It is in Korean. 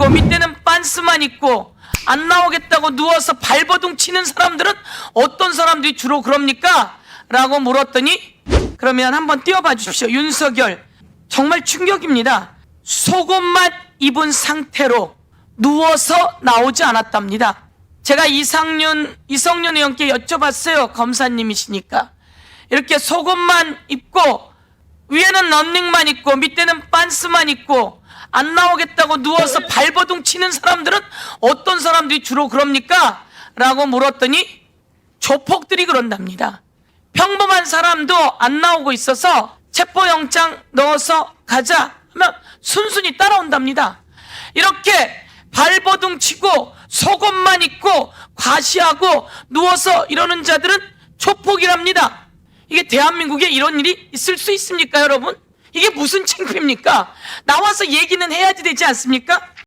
입고 밑에는 빤스만 입고 안 나오겠다고 누워서 발버둥 치는 사람들은 어떤 사람들이 주로 그럽니까? 라고 물었더니 그러면 한번 띄워봐 주십시오. 윤석열 정말 충격입니다. 속옷만 입은 상태로 누워서 나오지 않았답니다. 제가 이상윤 이성윤 의원께 여쭤봤어요. 검사님이시니까 이렇게 속옷만 입고 위에는 런닝만 입고 밑에는 빤스만 입고 안 나오겠다고 누워서 발버둥 치는 사람들은 어떤 사람들이 주로 그럽니까? 라고 물었더니 조폭들이 그런답니다. 평범한 사람도 안 나오고 있어서 체포영장 넣어서 가자 하면 순순히 따라온답니다. 이렇게 발버둥 치고 속옷만 입고 과시하고 누워서 이러는 자들은 조폭이랍니다. 이게 대한민국에 이런 일이 있을 수 있습니까, 여러분? 이게 무슨 창피입니까? 나와서 얘기는 해야지 되지 않습니까?